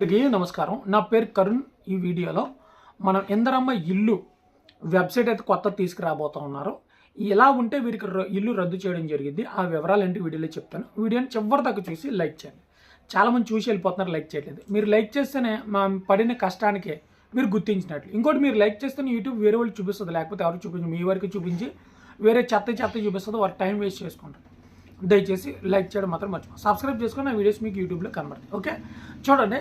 అందరికీ నమస్కారం. నా పేరు కరుణ్. ఈ వీడియోలో మనం ఇందరమ్మ ఇల్లు వెబ్సైట్ అయితే కొత్త తీసుకురాబోతా ఉన్నారు. ఇలా ఉంటే వీరికి ఇల్లు రద్దు చేయడం జరిగింది ఆ వివరాలు ఏంటి వీడియోలో చెప్తాను. వీడియోని చివరి దాకా చూసి లైక్ చేయండి. చాలామంది చూసి వెళ్ళిపోతున్నారు లైక్ చేయట్లేదు. మీరు లైక్ చేస్తేనే మా పడిన కష్టానికి మీరు గుర్తించినట్లు. ఇంకోటి మీరు లైక్ చేస్తేనే యూట్యూబ్ వేరే వాళ్ళు చూపిస్తుంది లేకపోతే ఎవరు చూపించి మీ వరకు చూపించి వేరే చెత్త చెత్త చూపిస్తుంది వారు టైం వేస్ట్ చేసుకుంటారు. దయచేసి లైక్ చేయడం మాత్రం మర్చిపో సబ్స్క్రైబ్ చేసుకొని నా వీడియోస్ మీకు యూట్యూబ్లో కనబడతాయి. ఓకే? చూడండి.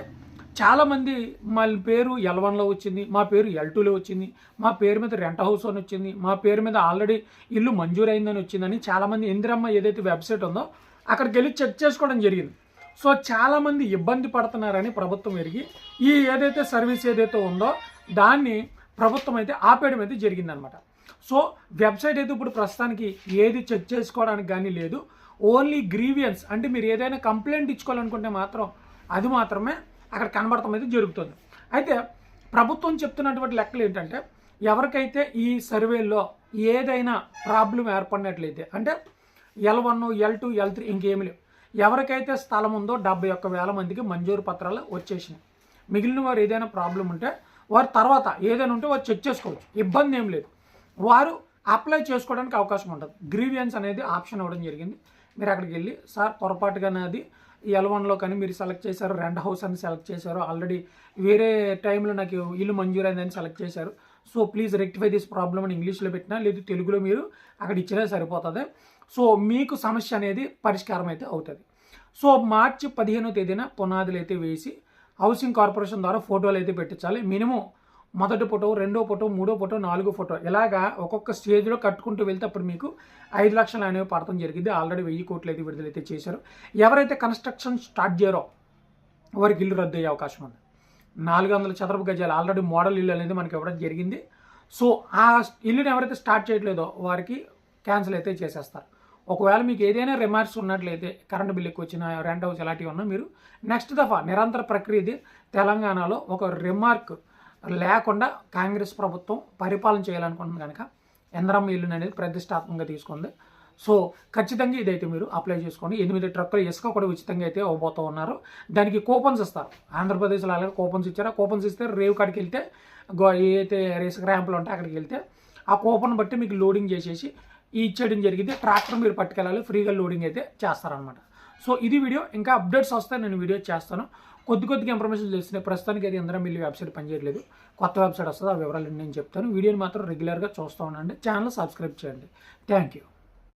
చాలామంది మా పేరు ఎల్ వన్లో వచ్చింది మా పేరు ఎల్ టూలో వచ్చింది మా పేరు మీద రెంట్ హౌస్ అని వచ్చింది మా పేరు మీద ఆల్రెడీ ఇల్లు మంజూరైందని వచ్చిందని చాలామంది ఇందిరమ్మ ఏదైతే వెబ్సైట్ ఉందో అక్కడికి వెళ్ళి చెక్ చేసుకోవడం జరిగింది. సో చాలామంది ఇబ్బంది పడుతున్నారని ప్రభుత్వం ఎరిగి ఈ ఏదైతే సర్వీస్ ఏదైతే ఉందో దాన్ని ప్రభుత్వం అయితే ఆపేయడం అయితే జరిగిందనమాట. సో వెబ్సైట్ అయితే ఇప్పుడు ప్రస్తుతానికి ఏది చెక్ చేసుకోవడానికి కానీ లేదు. ఓన్లీ గ్రీవియన్స్ అంటే మీరు ఏదైనా కంప్లైంట్ ఇచ్చుకోవాలనుకుంటే మాత్రం అది మాత్రమే అక్కడ కనబడటం అయితే జరుగుతుంది. అయితే ప్రభుత్వం చెప్తున్నటువంటి లెక్కలు ఏంటంటే ఎవరికైతే ఈ సర్వేల్లో ఏదైనా ప్రాబ్లం ఏర్పడినట్లయితే అంటే L one L two L three ఇంకేమి లేవు. ఎవరికైతే స్థలం ఉందో డెబ్బై ఒక్క వేల మందికి మంజూరు పత్రాలు వచ్చేసినాయి. మిగిలిన వారు ఏదైనా ప్రాబ్లం ఉంటే వారు తర్వాత ఏదైనా ఉంటే వారు చెక్ చేసుకోవచ్చు. ఇబ్బంది ఏం లేదు. వారు అప్లై చేసుకోవడానికి అవకాశం ఉంటుంది. గ్రీవియన్స్ అనేది ఆప్షన్ ఇవ్వడం జరిగింది. మీరు అక్కడికి వెళ్ళి సార్ పొరపాటుగా నాది ఎల్ వన్లో కానీ మీరు సెలెక్ట్ చేశారు రెంట్ హౌస్ అని సెలెక్ట్ చేశారు ఆల్రెడీ వేరే టైంలో నాకు ఇల్లు మంజూరైందని సెలెక్ట్ చేశారు. So please rectify this problem అని ఇంగ్లీష్లో పెట్టినా లేదు తెలుగులో మీరు అక్కడ ఇచ్చినా సరిపోతుంది. సో మీకు సమస్య అనేది పరిష్కారం అయితే అవుతుంది. సో మార్చి పదిహేనో తేదీన పునాదులు అయితే వేసి హౌసింగ్ కార్పొరేషన్ ద్వారా ఫోటోలు అయితే పెట్టించాలి. మినిమం మొదటి ఫోటో రెండో ఫోటో మూడో ఫోటో నాలుగో ఫోటో. ఇలాగా ఒక్కొక్క స్టేజ్లో కట్టుకుంటూ వెళ్తే అప్పుడు మీకు ఐదు లక్షలు అనేవి పడటం జరిగింది. ఆల్రెడీ వెయ్యి కోట్లు అయితే విడుదలైతే చేశారు. ఎవరైతే కన్స్ట్రక్షన్ స్టార్ట్ చేయరో వారికి ఇల్లు రద్దు అయ్యే అవకాశం ఉంది. నాలుగు వందల చదరపు గజాలు ఆల్రెడీ మోడల్ ఇల్లు అనేది మనకి ఇవ్వడం జరిగింది. సో ఆ ఇల్లుని ఎవరైతే స్టార్ట్ చేయట్లేదో వారికి క్యాన్సిల్ అయితే చేసేస్తారు. ఒకవేళ మీకు ఏదైనా రిమార్క్స్ ఉన్నట్లయితే కరెంట్ బిల్ ఎక్కువ వచ్చిన రెంట్ హౌస్ ఇలాంటివి ఉన్నా మీరు నెక్స్ట్ దఫా నిరంతర ప్రక్రియ ఇది తెలంగాణలో ఒక రిమార్క్ లేకుండా కాంగ్రెస్ ప్రభుత్వం పరిపాలన చేయాలనుకుంటుంది కనుక ఎందరమ్మ ఇల్లు అనేది ప్రతిష్టాత్మకంగా తీసుకుంది. సో ఖచ్చితంగా ఇదైతే మీరు అప్లై చేసుకోండి. ఎనిమిది ట్రక్కులు ఇసుక కూడా ఉచితంగా అయితే అవ్వబోతూ ఉన్నారు. దానికి కూపన్స్ ఇస్తారు. ఆంధ్రప్రదేశ్లో అలాగే కూపన్స్ ఇచ్చారు. కూపన్స్ ఇస్తే రేవు కాడికి వెళ్తే గో ఏదైతే ఇసుక ర్యాంపులు ఉంటాయి అక్కడికి వెళ్తే ఆ కూపన్ బట్టి మీకు లోడింగ్ చేసేసి ఇచ్చేయడం జరిగింది. ట్రాక్టర్ మీరు పట్టుకెళ్ళాలి. ఫ్రీగా లోడింగ్ అయితే చేస్తారనమాట సో ఇది వీడియో. ఇంకా అప్డేట్స్ వస్తే నేను వీడియో చేస్తాను. కొద్ది కొద్దిగా ఇన్ఫర్మేషన్ తెలిసినాయి ప్రస్తుతానికి అది అందరం మిల్లి వెబ్సైట్ పనిచేయట్లేదు. కొత్త వెబ్సైట్ వస్తుంది ఆ వివరాలు నేను చెప్తాను. వీడియోని మాత్రం రెగ్యులర్గా చూస్తూ ఉండండి. ఛానల్ సబ్స్క్రైబ్ చేయండి. Thank you